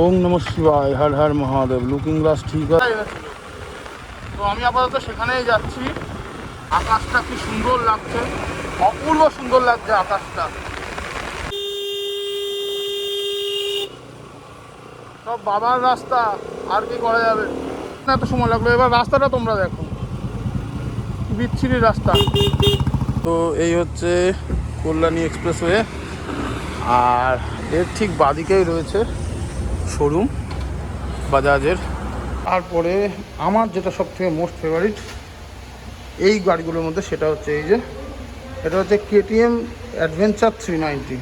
ওম নম শিবায়, Har Har Mahadev, looking glass ঠিক আছে। তো আমি আপাতত সেখানেই যাচ্ছি। আকাশটা কি সুন্দর লাগছে, অপূর্ব সুন্দর লাগছে আকাশটা। সব বাবার রাস্তা, আর কি করা যাবে? এত সময় লাগল, এবার রাস্তাটা তোমরা দেখো। বিচ্ছিরি রাস্তা। তো এই হচ্ছে কল্যাণী এক্সপ্রেসওয়ে, আর এর ঠিক বাদিকেই রয়েছে শোরুম বাজাজের। তারপরে আমার যেটা সব থেকে মোস্ট ফেভারিট এই গাড়িগুলোর মধ্যে সেটা হচ্ছে এই যে এটা হচ্ছে KTM adventure three ninety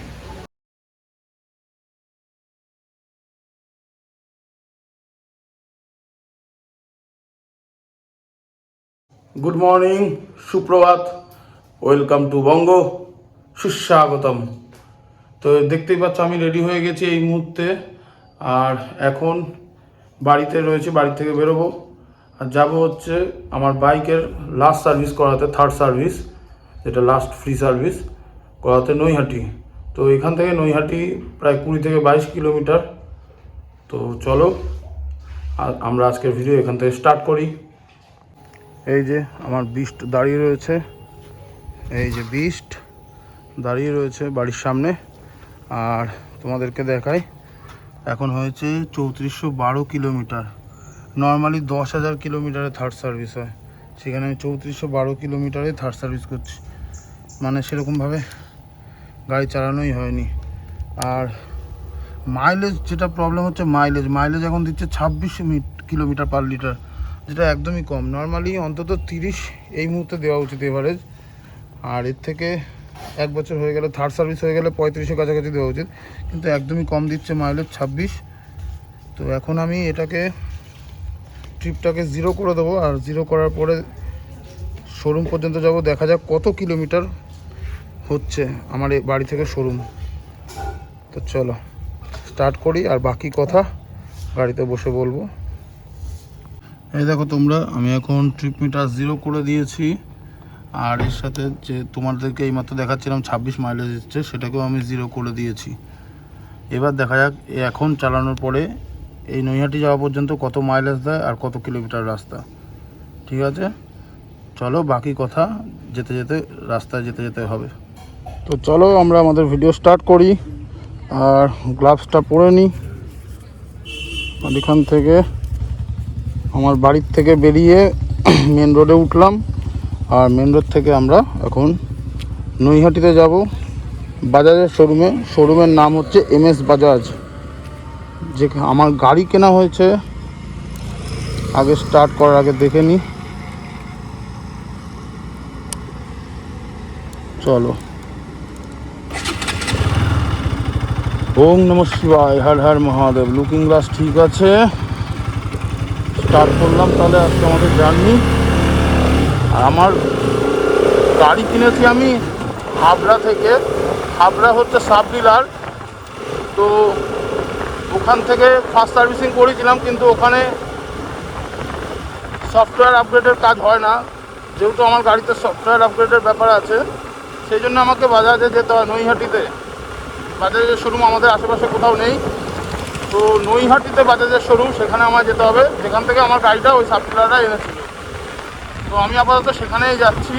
good morning সুপ্রভাত ওয়েলকাম টু বঙ্গ সুস্বাগতম। তো দেখতেই পাচ্ছ আমি রেডি হয়ে গেছি এই মুহূর্তে। আর এখন বাড়িতে রয়েছে, বাড়ি থেকে বেরোবো। আর যাব হচ্ছে আমার বাইকের লাস্ট সার্ভিস করাতে থার্ড সার্ভিস যেটা লাস্ট ফ্রি সার্ভিস করাতে নৈহাটি। তো এখান থেকে নৈহাটি প্রায় কুড়ি থেকে বাইশ কিলোমিটার। তো চলো, আর আমরা আজকের ভিডিও এখান থেকে স্টার্ট করি। এই যে আমার বিস্ট দাঁড়িয়ে রয়েছে। এই যে বিস্ট দাঁড়িয়ে রয়েছে বাড়ির সামনে। আর তোমাদেরকে দেখাই। এখন হয়েছে চৌত্রিশশো বারো কিলোমিটার। নর্মালি দশ হাজার কিলোমিটারে থার্ড সার্ভিস হয়। সেখানে আমি চৌত্রিশশো বারো কিলোমিটারে থার্ড সার্ভিস করছি। মানে সেরকমভাবে গাড়ি চালানোই হয়নি। আর মাইলেজ যেটা প্রবলেম হচ্ছে মাইলেজ মাইলেজ এখন দিচ্ছে ছাব্বিশ কিলোমিটার পার লিটার যেটা একদমই কম। নর্মালি অন্তত তিরিশ এই মুহূর্তে দেওয়া উচিত এভারেজ আর এর থেকে এক বছর হয়ে গেলে থার্ড সার্ভিস হয়ে গেলে পঁয়ত্রিশের কাছাকাছি দেওয়া উচিত। কিন্তু একদমই কম দিচ্ছে মাইলেজ, ছাব্বিশ। তো এখন আমি এটাকে ট্রিপটাকে জিরো করে দেবো। আর জিরো করার পরে শোরুম পর্যন্ত যাব। দেখা যাক কত কিলোমিটার হচ্ছে আমার বাড়ি থেকে শোরুম তো চলো স্টার্ট করি। আর বাকি কথা গাড়িতে বসে বলব। এই দেখো তোমরা, আমি এখন ট্রিপ মিটার জিরো করে দিয়েছি। আর এর সাথে যে তোমাদেরকে এইমাত্র দেখাচ্ছিলাম ছাব্বিশ মাইলেজ দিচ্ছে সেটাকেও আমি জিরো করে দিয়েছি। এবার দেখা যাক এখন চালানোর পরে এই নৈহাটি যাওয়া পর্যন্ত কত মাইলেজ দেয় আর কত কিলোমিটার রাস্তা। ঠিক আছে? চলো বাকি কথা যেতে যেতে রাস্তায় যেতে যেতে হবে। তো চলো আমরা আমাদের ভিডিও স্টার্ট করি। আর গ্লাভসটা পরে নিই এখান থেকে আমার বাড়ির থেকে বেরিয়ে মেন রোডে উঠলাম। আর মেন রোড থেকে আমরা এখন নৈহাটিতে যাব। বাজাজের শোরুমে শোরুমের নাম হচ্ছে এম এস বাজাজ যে আমার গাড়ি কেনা হয়েছে, আগে স্টার্ট করার আগে দেখে নিই চলো। ওম নম শিবায়, হর হর মহাদেব। লুকিং গ্লাস ঠিক আছে। স্টার্ট করলাম, তাহলে আজকে আমাদের জার্নি আমার গাড়ি কিনেছি আমি হাবড়া থেকে। হাবড়া হচ্ছে সাব ডিলার। তো ওখান থেকে ফার্স্ট সার্ভিসিং করেছিলাম, কিন্তু ওখানে সফটওয়্যার আপগ্রেডের কাজ হয় না। যেহেতু আমার গাড়িতে সফটওয়্যার আপগ্রেডের ব্যাপার আছে, সেই জন্য আমাকে বাজাজে যেতে হয় নৈহাটিতে। বাজাজের শোরুম আমাদের আশেপাশে কোথাও নেই। তো নৈহাটিতে বাজাজের শোরুম সেখানে আমার যেতে হবে। যেখান থেকে আমার গাড়িটা ওই সাপ্লাররা এনেছিল। তো আমি আপাতত সেখানেই যাচ্ছি।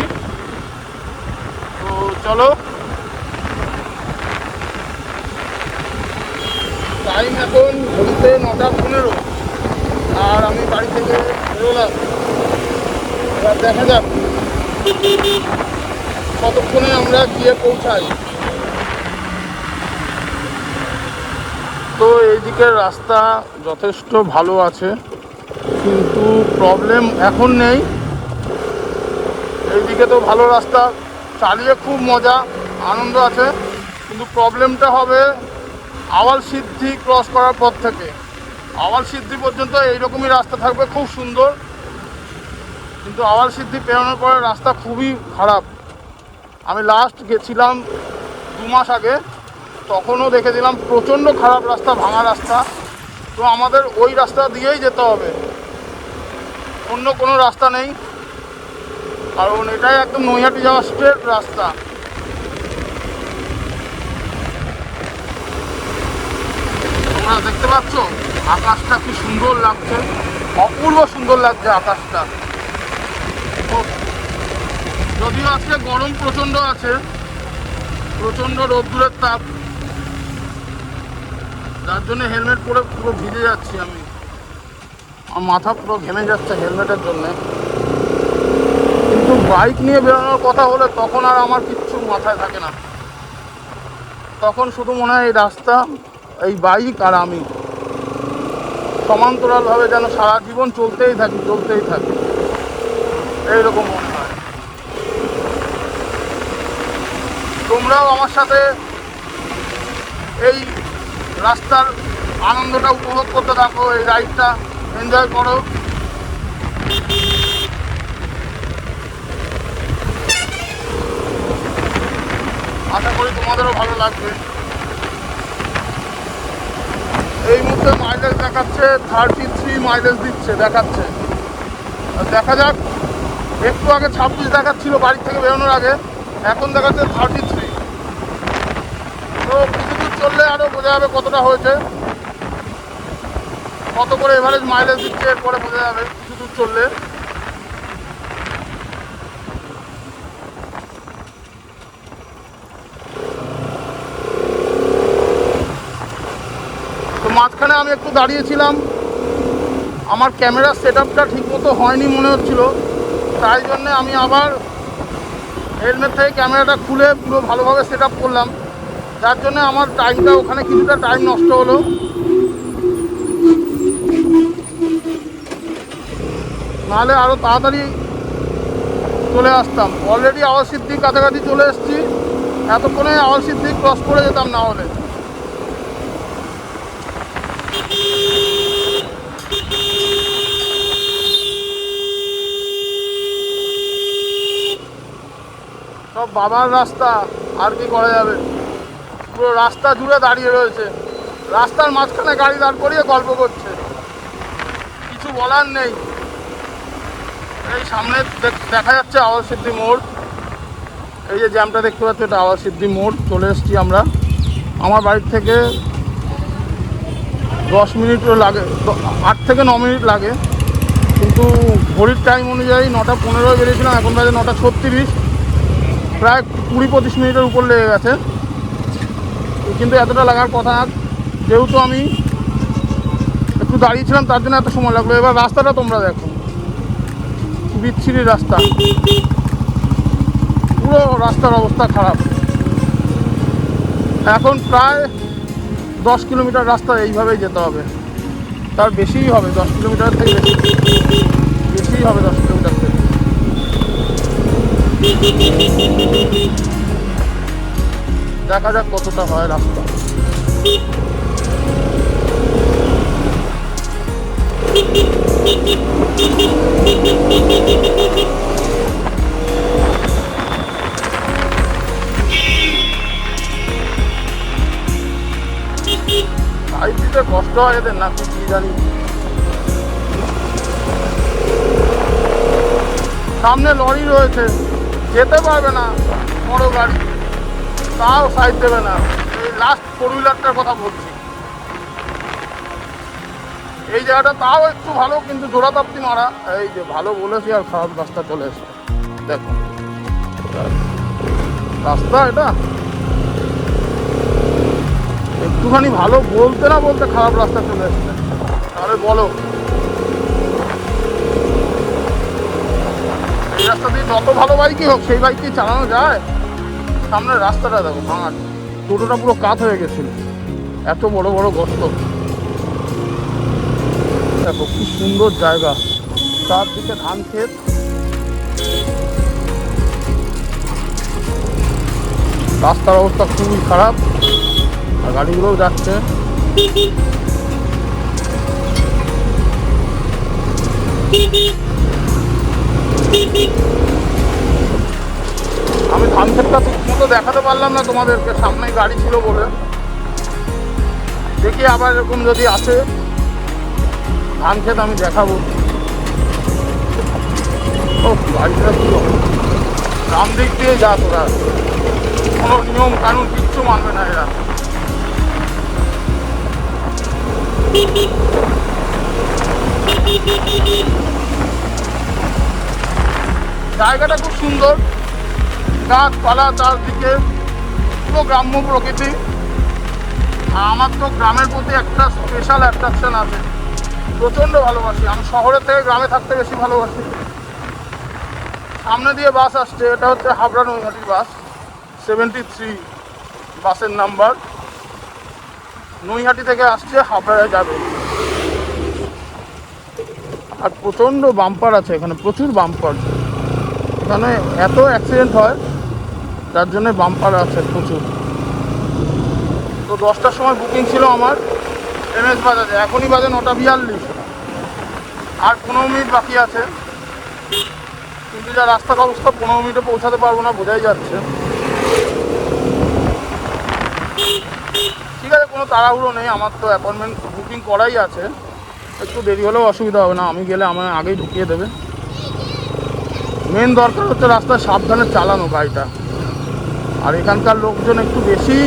তো চলো। টাইম এখন ঘড়িতে নটা পনেরো। আর আমি বাড়ি থেকে বেরোলাম। এবার দেখা যাক কতক্ষণে আমরা গিয়ে পৌঁছাই। তো এইদিকের রাস্তা যথেষ্ট ভালো আছে, কিন্তু প্রবলেম এখন নেই। এইদিকে তো ভালো রাস্তা, চালিয়ে খুব মজা, আনন্দ আছে। কিন্তু প্রবলেমটা হবে আওয়াল সিদ্ধি ক্রস করার পর থেকে। আওয়াল সিদ্ধি পর্যন্ত এইরকমই রাস্তা থাকবে, খুব সুন্দর। কিন্তু আওয়াল সিদ্ধি পেরোনোর পরে রাস্তা খুবই খারাপ। আমি লাস্ট গেছিলাম দু মাস আগে, তখনও দেখেছিলাম প্রচণ্ড খারাপ রাস্তা, ভাঙা রাস্তা। তো আমাদের ওই রাস্তা দিয়েই যেতে হবে। অন্য কোনো রাস্তা নেই। কারণ এটাই একদম নৈহাটি যাওয়া স্ট্রেট রাস্তা। তোমরা দেখতে পাচ্ছ? আকাশটা কি সুন্দর লাগছে। অপূর্ব সুন্দর লাগছে আকাশটা। যদিও আজকে গরম প্রচণ্ড আছে প্রচণ্ড রোদ্দুরের তাপ। যার জন্য হেলমেট পরে পুরো ভিজে যাচ্ছি আমি। আমার মাথা পুরো ঘেমে যাচ্ছে হেলমেটের জন্য। কিন্তু বাইক নিয়ে বেরোনোর কথা হলে, তখন আর আমার কিচ্ছু মাথায় থাকে না। তখন শুধু মনে হয় এই রাস্তা, এই বাইক আর আমি। সমান্তরালভাবে যেন সারা জীবন চলতেই থাকি চলতেই থাকি। এইরকম মনে হয়। তোমরাও আমার সাথে এই রাস্তার আনন্দটা উপভোগ করতে থাকো, এই রাইডটা এনজয় করো। আশা করি তোমাদেরও ভালো লাগবে। এই মুহূর্তে মাইলেজ দেখাচ্ছে থার্টি থ্রি মাইলেজ দিচ্ছে, দেখাচ্ছে। দেখা যাক, একটু আগে ছাব্বিশ দেখাচ্ছিল বাড়ি থেকে বেরোনোর আগে, এখন দেখাচ্ছে থার্টি থ্রি তো কিছু দূর চললে আরও বোঝা যাবে কতটা হয়েছে। কত করে এভারেজ মাইলেজ দিচ্ছে, এরপরে বোঝা যাবে কিছু দূর চললে। মাঝখানে আমি একটু দাঁড়িয়েছিলাম। আমার ক্যামেরার সেট আপটা ঠিকমতো হয়নি মনে হচ্ছিল। তাই জন্য আমি আবার হেলমেট থেকে ক্যামেরাটা খুলে পুরো ভালোভাবে সেট আপ করলাম। যার জন্য আমার টাইমটা ওখানে কিছুটা টাইম নষ্ট হলো। নাহলে আরও তাড়াতাড়ি চলে আসতাম। অলরেডি আওয়াজ সিদ্ধি কাছাকাছি চলে এসেছি। এতক্ষণে আওয়াজ সিদ্ধি ক্রস করে যেতাম না হলে। সব বাবার রাস্তা, আর কি করা যাবে? পুরো রাস্তা জুড়ে দাঁড়িয়ে রয়েছে। রাস্তার মাঝখানে গাড়ি দাঁড় করিয়ে গল্প করছে। কিছু বলার নেই। এই সামনে দেখ- যাচ্ছে আওয়াজ সিদ্ধি মোড়। এই যে জ্যামটা দেখতে পাচ্ছ, এটা আওয়াজ সিদ্ধি মোড়। চলে এসেছি আমরা। আমার বাড়ির থেকে দশ মিনিটও লাগে, আট থেকে ন মিনিট লাগে। কিন্তু ঘড়ির টাইম অনুযায়ী নটা পনেরোয় বেরিয়েছিলাম, এখন বাজে নটা ছত্রিশ। প্রায় কুড়ি পঁচিশ মিনিটের উপর লেগে গেছে। কিন্তু এতটা লাগার কথা না যেহেতু আমি একটু দাঁড়িয়েছিলাম তার জন্য এত সময় লাগল। এবার রাস্তাটা তোমরা দেখো। বিচ্ছিরি রাস্তা। পুরো রাস্তার অবস্থা খারাপ। এখন প্রায় দশ কিলোমিটার রাস্তা এইভাবেই যেতে হবে। তার বেশিই হবে, দশ কিলোমিটার থেকে বেশি। বেশিই হবে দশ কিলোমিটার। দেখা যাক কতটা হয় রাস্তা। কষ্ট হয় এদের নাকি কি জানি। সামনে লরি রয়েছে। যেতে পারবে না বড় গাড়ি। তাও সাইড দেবে না? এই লাস্ট ফোর হুইলারটার কথা বলছি। এই জায়গাটা তাও একটু ভালো, কিন্তু জোড়াতাপ্তি মারা। এই যে ভালো বলেছি আর খারাপ রাস্তা চলে এসছে। দেখুন রাস্তা এটা। একটুখানি ভালো বলতে না বলতে খারাপ রাস্তা চলে এসছে। তাহলে বলো। এই রাস্তা দিয়ে যত ভালো বাইকই হোক, সেই বাইক কি চালানো যায়। সামনের রাস্তাটা দেখো ভাঙা টোটোটা পুরো কাত হয়ে গেছিল। এত বড় বড় গর্ত। দেখো, কি সুন্দর জায়গা। চারদিকে ধান ক্ষেত। রাস্তার অবস্থা খুবই খারাপ। আর গাড়িগুলোও যাচ্ছে। আমি ধান ক্ষেতটা ঠিক মতো দেখাতে পারলাম না, তোমাদেরকে সামনে গাড়ি ছিল বলে। দেখি আবার এরকম যদি আসে, ধান ক্ষেত আমি দেখাবো। ও গাড়িটা কি রাম দিক দিয়ে যা তোরা। কোনো নিয়ম কানুন কিচ্ছু মানবে না এরা। জায়গাটা খুব সুন্দর। গাছপালা চারদিকে পুরো গ্রাম্য প্রকৃতি। আমার তো গ্রামের প্রতি একটা স্পেশাল অ্যাট্রাকশন আছে। প্রচণ্ড ভালোবাসি। আমি শহরের থেকে গ্রামে থাকতে বেশি ভালোবাসি। সামনে দিয়ে বাস আসছে, এটা হচ্ছে হাবড়া নৈহাটির বাস সেভেন্টি থ্রি বাসের নাম্বার নৈহাটি থেকে আসছে, হাবড়ায় যাবে। আর প্রচণ্ড বাম্পার আছে এখানে, প্রচুর বাম্পার এখানে এত অ্যাক্সিডেন্ট হয় যার জন্য বাম্পার আছে প্রচুর। তো দশটার সময় বুকিং ছিল আমার এমএস বাজাজে এখনই বাজে নটা বিয়াল্লিশ। আর পনেরো মিনিট বাকি আছে। কিন্তু যা রাস্তার অবস্থা, পনেরো মিনিটে পৌঁছাতে পারব না, বোঝাই যাচ্ছে। ঠিক আছে, কোনো তাড়াহুড়ো নেই, আমার তো অ্যাপয়েন্টমেন্ট বুকিং করাই আছে। একটু দেরি হলেও অসুবিধা হবে না, আমি গেলে আমার আগেই ঢুকিয়ে দেবে। মেন দরকার হচ্ছে রাস্তায় সাবধানে চালানো গাড়িটা। আর এখানকার লোকজন একটু বেশি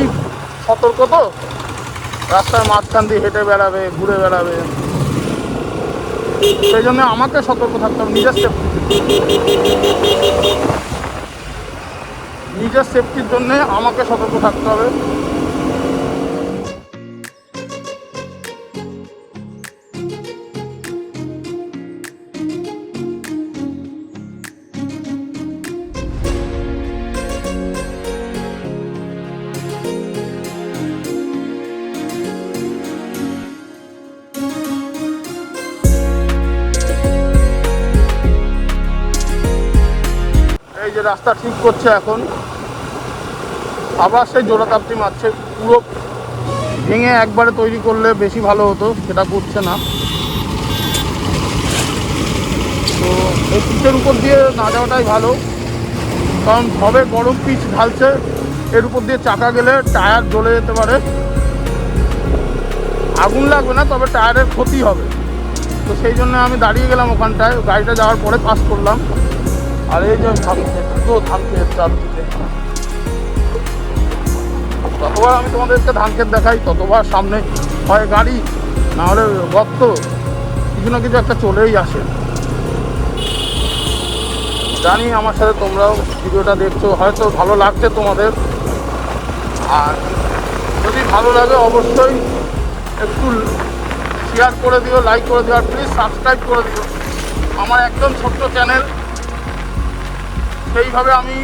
সতর্ক তো। রাস্তার মাঝখান দিয়ে হেঁটে বেড়াবে, ঘুরে বেড়াবে। সেই জন্য আমাকে সতর্ক থাকতে হবে, নিজের সেফটি নিজের সেফটির জন্যে আমাকে সতর্ক থাকতে হবে। রাস্তা ঠিক করছে এখন। আবার সেই জোড়া জোড়াতাপটি মারছে। পুরো ভেঙে একবারে তৈরি করলে বেশি ভালো হতো, সেটা করছে না। তো এই পিচের উপর দিয়ে না যাওয়াটাই ভালো। কারণ হবে গরম পিচ ঢালছে, এর উপর দিয়ে চাকা গেলে টায়ার জ্বলে যেতে পারে। আগুন লাগবে না, তবে টায়ারের ক্ষতি হবে। তো সেই জন্য আমি দাঁড়িয়ে গেলাম ওখানটায়। গাড়িটা যাওয়ার পরে পাস করলাম। আর এই যে ধান ক্ষেত ধান ক্ষেত চারদিকে যতবার আমি তোমাদেরকে ধান ক্ষেত দেখাই ততবার সামনে হয় গাড়ি না হলে গর্ত কিছু না কিছু একটা চলেই আসে জানি আমার সাথে তোমরাও ভিডিওটা দেখছ হয়তো ভালো লাগছে তোমাদের আর যদি ভালো লাগে অবশ্যই একটু শেয়ার করে দিও লাইক করে দিও আর প্লিজ সাবস্ক্রাইব করে দিও আমার একদম ছোট্ট চ্যানেল সেইভাবে আমি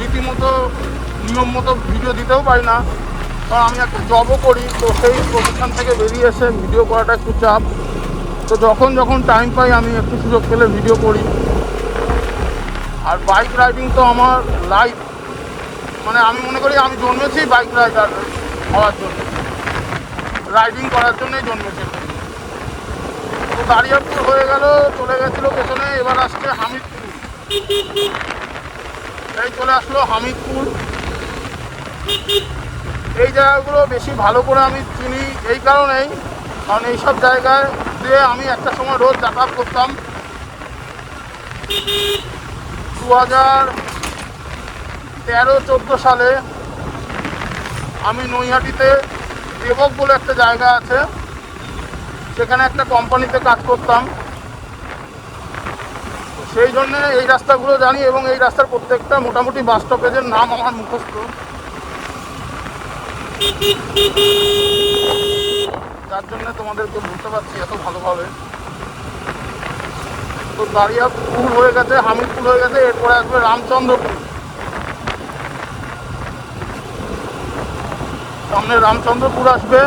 রীতিমতো, নিয়ম মতো ভিডিও দিতেও পারি না। কারণ আমি একটা জবও করি, তো সেই প্রতিষ্ঠান থেকে বেরিয়ে এসে ভিডিও করাটা একটু চাপ। তো যখন যখন টাইম পাই, আমি একটু সুযোগ পেলে ভিডিও করি। আর বাইক রাইডিং তো আমার লাইফ মানে আমি মনে করি আমি জন্মেছি বাইক রাইডার হওয়ার জন্য। রাইডিং করার জন্যই জন্মেছি। তো দাঁড়িয়াপুর হয়ে গেল, চলে গেছিল পেছনে, এবার আসছে হামিদপুর। এই চলে আসলো হামিদপুর। এই জায়গাগুলো বেশি ভালো করে আমি চিনি এই কারণেই, কারণ এইসব জায়গায় দিয়ে আমি একটা সময় রোজ যাতায়াত করতাম। দু হাজার তেরো চোদ্দ সালে আমি নৈহাটিতে দেবক বলে একটা জায়গা আছে। সেখানে একটা কোম্পানিতে কাজ করতাম। সেই জন্য এই রাস্তাগুলো জানি এবং এই রাস্তার প্রত্যেকটা মোটামুটি বাস স্টপেজের নাম আমার মুখস্থ। যার জন্য তোমাদেরকে বুঝতে পারছি এত ভালোভাবে। তো দাঁড়িয়াপুর হয়ে গেছে হামিদপুর হয়ে গেছে, এরপরে আসবে রামচন্দ্রপুর সামনে রামচন্দ্রপুর আসবে।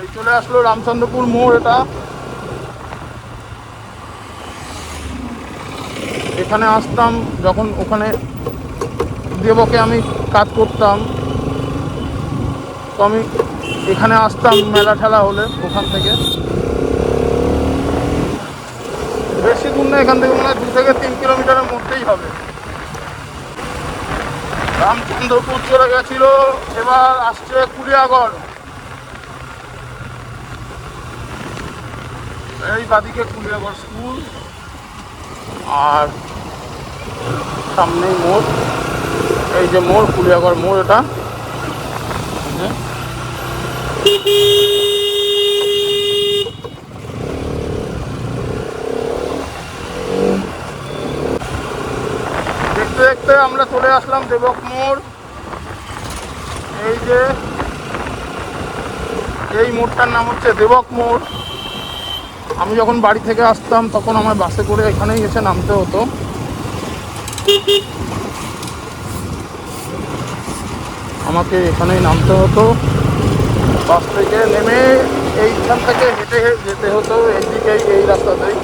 এই চলে আসলো রামচন্দ্রপুর মোড় এটা। এখানে আসতাম, যখন ওখানে দেবকে আমি কাজ করতাম, তো আমি এখানে আসতাম মেলা ঠেলা হলে ওখান থেকে। বেশি দূর না, এখান থেকে মনে দু থেকে তিন কিলোমিটারের মধ্যেই হবে। রামচন্দ্রপুর চলে গেছিল, এবার আসছে কুলিয়াগড় এই বাদিকে কুলিয়াগড় স্কুল আর সামনেই মোড়। এই যে মোড় কুলিয়াগড় মোড় এটা। দেখতে দেখতে আমরা চলে আসলাম দেবক মোড়। এই যে, এই মোড়টার নাম হচ্ছে দেবক মোড়। আমি যখন বাড়ি থেকে আসতাম, তখন আমার বাসে করে এখানেই এসে নামতে হতো। আমাকে এখানেই নামতে হতো। বাস থেকে নেমে এইখান থেকে হেঁটে যেতে হতো, এইদিকেই এই রাস্তাতেই।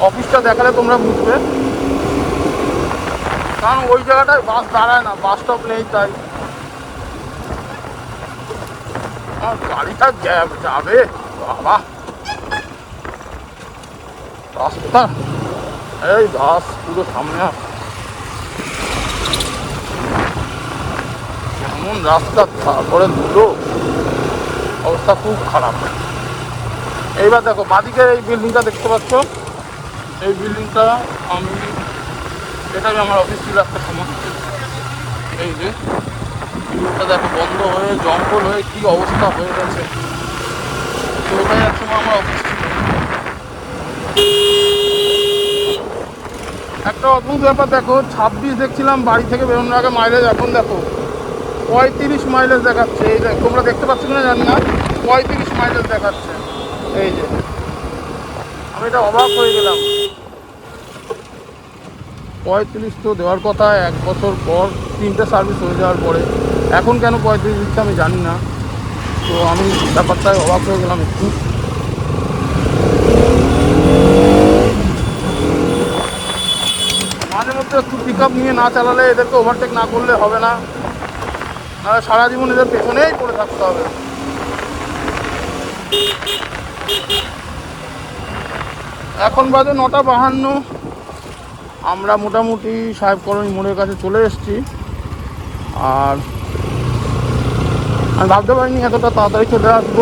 অফিসটা দেখালে তোমরা বুঝবে। কারণ ওই জায়গাটায় বাস দাঁড়ায় না, বাস স্টপ নেই তাই। আমার গাড়িটা যাবে? বাবা। রাস্তা এই বাস পুরো সামনে এমন রাস্তা, তারপরে ধুলো। অবস্থা খুব খারাপ। এইবার দেখো, বাদিকে এই বিল্ডিংটা দেখতে পাচ্ছ? এই বিল্ডিংটা আমি এটাই আমার অফিস ছিল একটা সময় এই যে বিল্ডিংটা দেখো, বন্ধ হয়ে, জঙ্গল হয়ে কি অবস্থা হয়ে গেছে। তো ওটাই এক সময় আমার অফিস ছিল একটা অদ্ভুত ব্যাপার, দেখো, ছাব্বিশ দেখছিলাম, বাড়ি থেকে বেরোনোর আগে মাইলেজ এখন দেখো, পঁয়ত্রিশ মাইলেজ দেখাচ্ছে, এই দেখ তোমরা দেখতে পাচ্ছ কিনা জানি না, পঁয়ত্রিশ মাইলেজ দেখাচ্ছে, এই যে। আমি এটা অবাক হয়ে গেলাম। পঁয়ত্রিশ তো দেওয়ার কথা, এক বছর পর তিনটে সার্ভিস হয়ে যাওয়ার পরে, এখন কেন পঁয়ত্রিশ দিচ্ছে আমি জানি না, তো আমি ব্যাপারটায় অবাক হয়ে গেলাম একটু মাঝে মধ্যে একটু পিক নিয়ে না চালালে এদেরকে ওভারটেক না করলে হবে না। নাহলে সারা জীবন এদের পেছনেই পড়ে থাকতে হবে। এখন বাজে নটা বাহান্ন। আমরা মোটামুটি সাহেব কলোনি মোড়ের কাছে চলে এসেছি। আর আমি ভাবতে পারিনি এতটা তাড়াতাড়ি চলে আসব।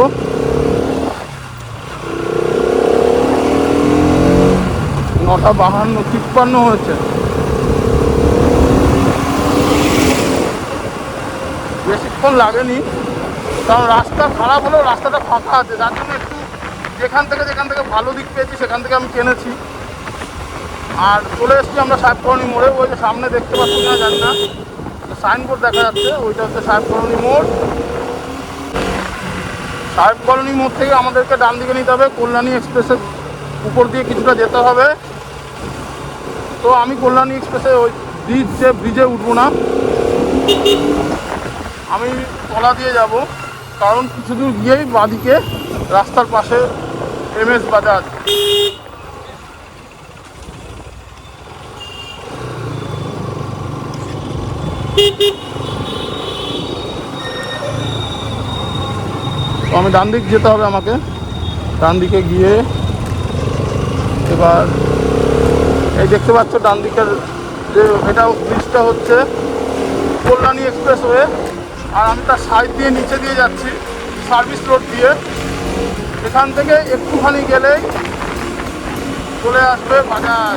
নটা বাহান্ন, তিপ্পান্ন হয়েছে। বেশিক্ষণ লাগেনি। কারণ রাস্তা খারাপ হলেও রাস্তাটা ফাঁকা আছে। যার জন্য একটু যেখান থেকে যেখান থেকে ভালো দিক পেয়েছি, সেখান থেকে আমি কিনেছি। আর চলে এসেছি আমরা সাহেব কলোনি মোড়ে। ওই যে সামনে দেখতে পাচ্ছি না জানি না। সাইনবোর্ড দেখা যাচ্ছে। ওইটা হচ্ছে সাহেব কলোনি মোড়। সাহেব কলোনি মোড় থেকে আমাদেরকে ডান দিকে নিতে হবে। কল্যাণী এক্সপ্রেসের উপর দিয়ে কিছুটা যেতে হবে। তো আমি কল্যাণী এক্সপ্রেসে ওই ব্রিজ যে ব্রিজে উঠবো না। আমি তলা দিয়ে যাব, কারণ কিছু দূর গিয়েই বাঁদিকে রাস্তার পাশে এম এস বাজার আমি ডান দিক যেতে হবে আমাকে। ডান দিকে গিয়ে এবার এই দেখতে পাচ্ছ ডান দিকের যে, এটা ব্রিজটা হচ্ছে কল্যাণী এক্সপ্রেস এক্সপ্রেসওয়ে। আর আমি তার সাইড দিয়ে নিচে দিয়ে যাচ্ছি সার্ভিস রোড দিয়ে। এখান থেকে একটুখানি গেলেই চলে আসবে বাজার।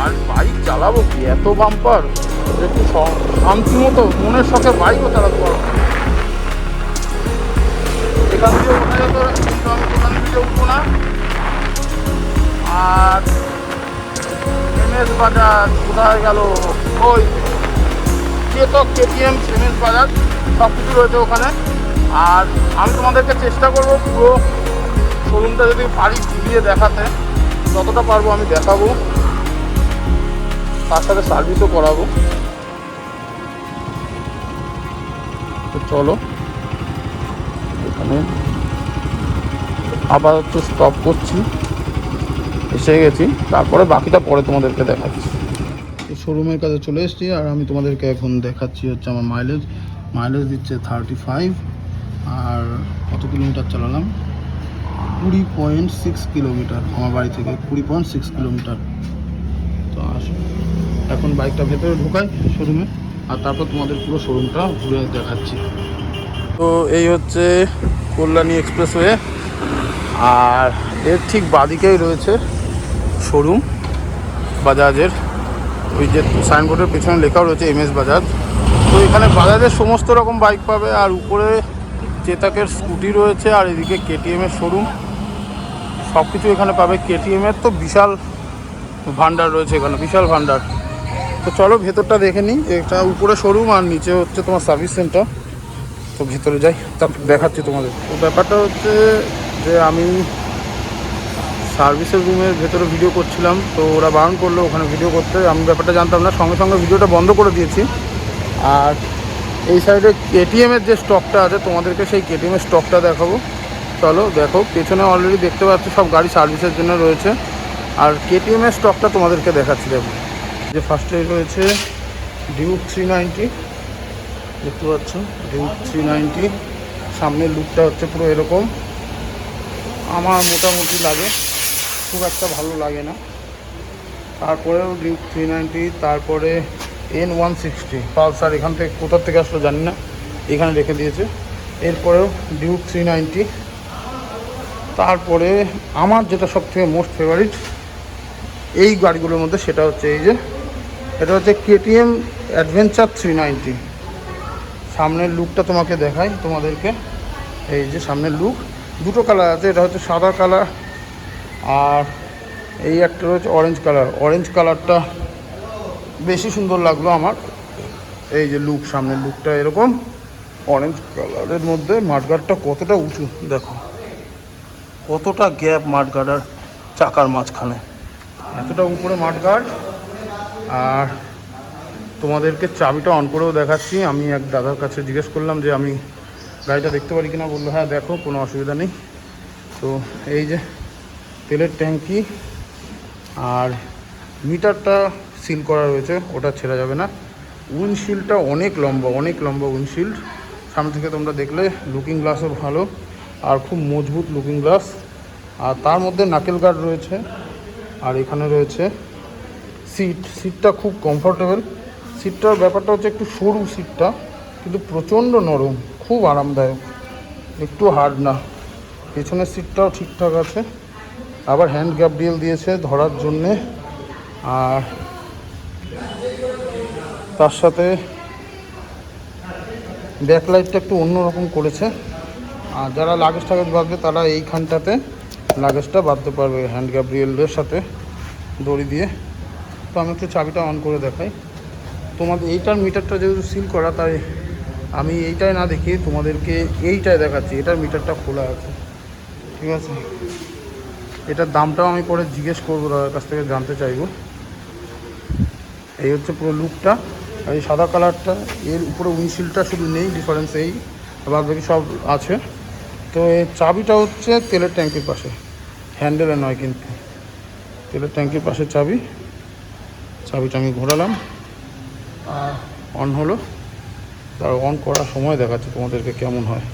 আর বাইক চালাবো কি? এত বাম্পার একটু শান্তি মতো, মনের শখে বাইকও চালাতে পারব। এখান দিয়ে ওঠা যেত কিন্তু আমি দোকান থেকে উঠবো না। আর এমএস বাজার কোথায় গেল? ওই কেতক কেটিএম সিমেন্ট বাজার সব কিছু রয়েছে ওখানে। আর আমি তোমাদেরকে চেষ্টা করব পুরো শোরুমটা যদি পারি ঘুরিয়ে দেখাতে, যতটা পারব আমি দেখাবো। তার সাথে সার্ভিসও করাবো। চলো, এখানে আপাতত স্টপ করছি। এসে গেছি, তারপরে বাকিটা পরে তোমাদেরকে দেখাচ্ছি। শোরুমের কাছে চলে এসেছি, আর আমি তোমাদেরকে এখন দেখাচ্ছি হচ্ছে আমার মাইলেজ মাইলেজ দিচ্ছে থার্টি ফাইভ আর কত কিলোমিটার চালালাম? কুড়ি পয়েন্ট সিক্স কিলোমিটার আমার বাড়ি থেকে, কুড়ি পয়েন্ট সিক্স কিলোমিটার তো আসো, এখন বাইকটা ভেতরে ঢোকাই শোরুমে আর তারপর তোমাদের পুরো শোরুমটা ঘুরে দেখাচ্ছি। তো এই হচ্ছে কল্যাণী এক্সপ্রেসওয়ে আর এর ঠিক বাদিকেই রয়েছে শোরুম, বাজাজের। ওই যে সাইনবোর্ডের পেছনে লেখাও রয়েছে এম এস বাজাজ। তো এখানে বাজাজের সমস্ত রকম বাইক পাবে, আর উপরে চেতাকের স্কুটি রয়েছে, আর এদিকে কেটিএমের শোরুম। সব কিছু এখানে পাবে কেটিএমের তো বিশাল ভান্ডার রয়েছে এখানে, বিশাল ভান্ডার তো চলো ভেতরটা দেখে নিই, এটা উপরে শোরুম আর নিচে হচ্ছে তোমার সার্ভিস সেন্টার। তো ভেতরে যাই তারপর দেখাচ্ছি তোমাদের। তো ব্যাপারটা হচ্ছে যে আমি সার্ভিসের রুমের ভেতরে ভিডিও করছিলাম, তো ওরা বারণ করল ওখানে ভিডিও করতে। আমি ব্যাপারটা জানতাম না, সঙ্গে সঙ্গে ভিডিওটা বন্ধ করে দিয়েছি। আর এই সাইডে কেটিএমের যে স্টকটা আছে, তোমাদেরকে সেই কেটিএমের স্টকটা দেখাবো। চলো, দেখো, পেছনে অলরেডি দেখতে পাচ্ছ, সব গাড়ি সার্ভিসের জন্য রয়েছে। আর কেটিএমের স্টকটা তোমাদেরকে দেখাচ্ছি, দেখো। যে ফার্স্টে রয়েছে ডিউক থ্রি নাইনটি দেখতে পাচ্ছ? ডিউক থ্রি নাইনটি সামনের লুকটা হচ্ছে পুরো এরকম। আমার মোটামুটি লাগে। খুব একটা ভালো লাগে না। তারপরেও ডিউক থ্রি নাইনটি তারপরে এন ওয়ান সিক্সটি পালসার, এখান থেকে কোথার থেকে আসলো জানি না, এখানে রেখে দিয়েছে। এরপরেও ডিউক থ্রি নাইনটি তারপরে আমার যেটা সব থেকে মোস্ট ফেভারিট এই গাড়িগুলোর মধ্যে সেটা হচ্ছে এই যে, এটা হচ্ছে কেটিএম অ্যাডভেঞ্চার থ্রি নাইনটি সামনের লুকটা তোমাকে দেখাই, তোমাদেরকে। এই যে সামনের লুক দুটো কালার আছে, এটা হচ্ছে সাদা কালার আর এই একটা রয়েছে অরেঞ্জ কালার অরেঞ্জ কালারটা বেশি সুন্দর লাগল আমার। এই যে লুক সামনের লুকটা এরকম। অরেঞ্জ কালারের মধ্যে মাঠগার্ডটা কতটা উঁচু, দেখো। কতটা গ্যাপ মাঠগার্ড আর চাকার মাঝখানে। এতটা উপরে মাঠগার্ড আর তোমাদেরকে চাবিটা অন করেও দেখাচ্ছি। আমি এক দাদার কাছে জিজ্ঞেস করলাম যে আমি গাড়িটা দেখতে পারি কিনা, বলল হ্যাঁ দেখো, কোনো অসুবিধা নেই। তো এই যে তেলের ট্যাঙ্কি আর মিটারটা সিল করা রয়েছে, ওটা ছেড়া যাবে না। উইন্ডশিল্ডটা অনেক লম্বা অনেক লম্বা উইন্ডশিল্ড। সামনে থেকে তোমরা দেখলে লুকিং গ্লাসও ভালো আর খুব মজবুত লুকিং গ্লাস। আর তার মধ্যে নাকেল গার্ড রয়েছে আর এখানে রয়েছে সিট। সিটটা খুব কমফোর্টেবল। সিটটার ব্যাপারটা হচ্ছে একটু সরু সিটটা, কিন্তু প্রচণ্ড নরম, খুব আরামদায়ক। একটু হার্ড না। পেছনের সিটটাও ঠিকঠাক আছে। আবার হ্যান্ড গ্যাপ ডিল দিয়েছে ধরার জন্যে। আর তার সাথে ব্যাকলাইটটা একটু অন্যরকম করেছে। আর যারা লাগেজ টাগেজ বাঁধবে তারা এইখানটাতে লাগেজটা বাঁধতে পারবে হ্যান্ড গ্যাপ রিয়েলের সাথে দড়ি দিয়ে। তো আমি একটু চাবিটা অন করে দেখাই। তোমাদের এইটার মিটারটা যেহেতু সিল করা, তাই আমি এইটাই না দেখি তোমাদেরকে এইটাই দেখাচ্ছি। এটার মিটারটা খোলা আছে। ঠিক আছে? এটার দামটাও আমি পরে জিজ্ঞেস করব দাদার কাছ থেকে, জানতে চাইব। এই হচ্ছে পুরো লুকটা আর এই সাদা কালারটা এর উপরে উইন্ডশিল্ডটা শুধু নেই ডিফারেন্স এই বাদ বাকি সব আছে। তো এর চাবিটা হচ্ছে তেলের ট্যাঙ্কির পাশে। হ্যান্ডেলে নয় কিন্তু। তেলের ট্যাঙ্কির পাশে চাবি। চাবিটা আমি ঘোরালাম। আর অন হলো। তার অন করার সময় দেখাচ্ছে তোমাদেরকে কেমন হয়।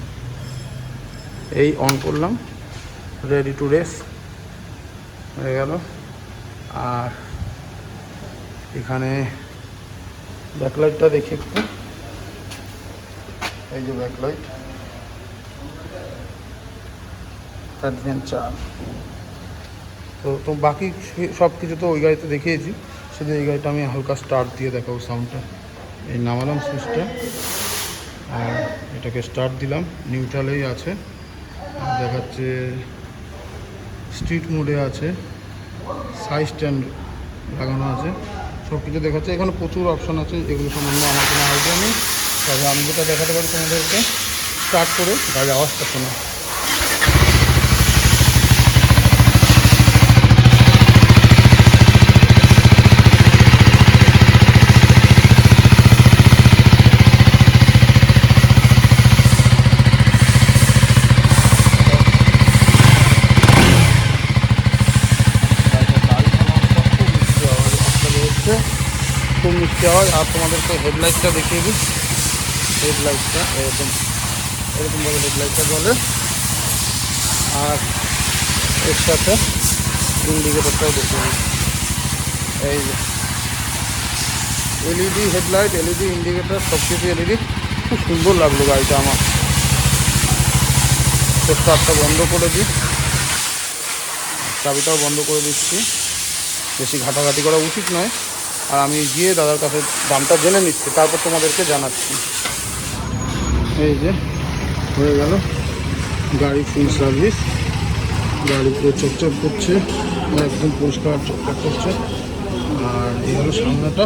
এই অন করলাম। রেডি টু রেস হয়ে গেল। আর এখানে ব্যাকলাইটটা দেখি একটু। এই যে ব্যাকলাইট। অ্যাডভেঞ্চার তো তো বাকি সব কিছু তো ওই গাড়িতে দেখিয়েছি। শুধু এই গাড়িটা আমি হালকা স্টার্ট দিয়ে দেখাবো সাউন্ডটা এই নামালাম সুইচটা আর এটাকে স্টার্ট দিলাম। নিউট্রালেই আছে। দেখাচ্ছে স্ট্রিট মোডে আছে সাইজ স্ট্যান্ড লাগানো আছে সব কিছু দেখাচ্ছে। এখানে প্রচুর অপশান আছে যেগুলো সম্বন্ধে আমার কোনো আইডিয়া নেই। তবে আমি যেটা দেখাতে পারি তোমাদেরকে স্টার্ট করে গাড়ি আওয়াজটা শোনা। মিষ্টি আওয়াজ আর তোমাদেরকে হেডলাইটটা দেখিয়ে দিই। হেডলাইটটা এরকম, এরকমভাবে হেডলাইটটা বলে। আর এর সাথে ইন্ডিকেটরটাও দেখিয়ে দিই। এই যে এলইডি হেডলাইট এলইডি ইন্ডিকেটর সব কিছু এলইডি খুব সুন্দর লাগল গাড়িটা আমার। তো স্টার্টটা বন্ধ করে দিই। চাবিটাও বন্ধ করে দিচ্ছি। বেশি ঘাটাঘাটি করা উচিত নয়। আর আমি গিয়ে দাদার কাছে দামটা জেনে নিচ্ছি, তারপর তোমাদেরকে জানাচ্ছি। এই যে, হয়ে গেল। গাড়ি ফুল সার্ভিস গাড়ি পুরো চকচক করছে, একদম পরিষ্কার চকচক করছে। আর এই হলো সামনেটা।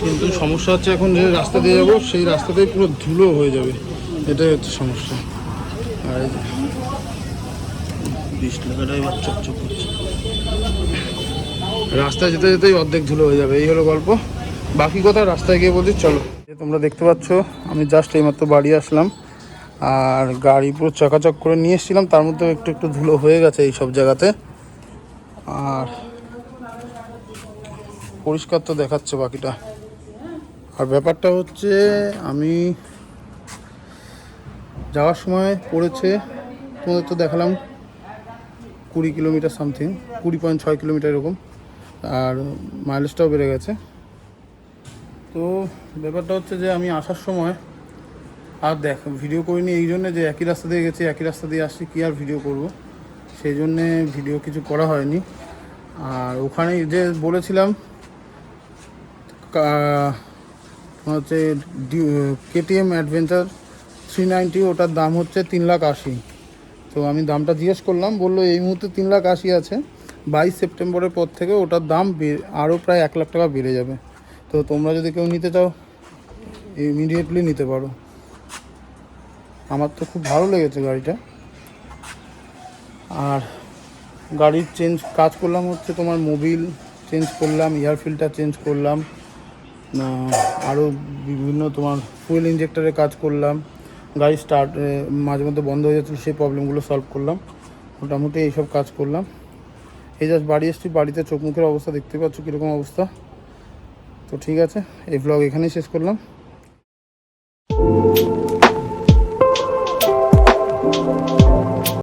কিন্তু সমস্যা হচ্ছে এখন যে রাস্তা দিয়ে যাব, সেই রাস্তাতেই পুরো ধুলো হয়ে যাবে। এটাই হচ্ছে সমস্যা। আর বিশ টাকাটা এবার চকচক করছে। রাস্তায় যেতে যেতেই অর্ধেক ধুলো হয়ে যাবে। এই হলো গল্প। বাকি কথা রাস্তায় গিয়ে বলছি, চলো। তোমরা দেখতে পাচ্ছ, আমি জাস্ট এইমাত্র বাড়ি আসলাম। আর গাড়ি পুরো চকাচক করে নিয়ে এসেছিলাম, তার মধ্যে একটু একটু ধুলো হয়ে গেছে এই সব জায়গাতে। আর পরিষ্কার তো দেখাচ্ছে বাকিটা। আর ব্যাপারটা হচ্ছে, আমি যাওয়ার সময় পড়েছে, তোমাদের তো দেখালাম, কুড়ি কিলোমিটার সামথিং কুড়ি পয়েন্ট ছয় কিলোমিটার এরকম। আর মাইলেজটাও বেড়ে গেছে। তো ব্যাপারটা হচ্ছে যে আমি আসার সময় আর দেখ ভিডিও করিনি এই জন্যে যে একই রাস্তা দিয়ে গেছি, একই রাস্তা দিয়ে আসছি, কী আর ভিডিও করব? সেই জন্যে ভিডিও কিছু করা হয়নি। আর ওখানে যে বলেছিলাম হচ্ছে কেটিএম অ্যাডভেঞ্চার থ্রি নাইনটি ওটার দাম হচ্ছে তিন লাখ আশি। তো আমি দামটা জিজ্ঞেস করলাম, বলল এই মুহূর্তে তিন লাখ আশি আছে। বাইশ সেপ্টেম্বরের পর থেকে ওটার দাম আরও প্রায় এক লাখ টাকা বেড়ে যাবে। তো তোমরা যদি কেউ নিতে চাও ইমিডিয়েটলি নিতে পারো। আমার তো খুব ভালো লেগেছে গাড়িটা। আর গাড়ির চেঞ্জ কাজ করলাম হচ্ছে তোমার মোবিল চেঞ্জ করলাম এয়ার ফিল্টার চেঞ্জ করলাম আরও বিভিন্ন তোমার ফুয়েল ইঞ্জেক্টরের কাজ করলাম। গাড়ি স্টার্ট মাঝে মধ্যে বন্ধ হয়ে যাচ্ছিল, সেই প্রবলেমগুলো সলভ করলাম। মোটামুটি এইসব কাজ করলাম। এই জাস্ট বাড়ি এসছি, বাড়িতে চোখ মুখের অবস্থা দেখতে পাচ্ছ, কীরকম অবস্থা? তো ঠিক আছে, এই ব্লগ এখানেই শেষ করলাম।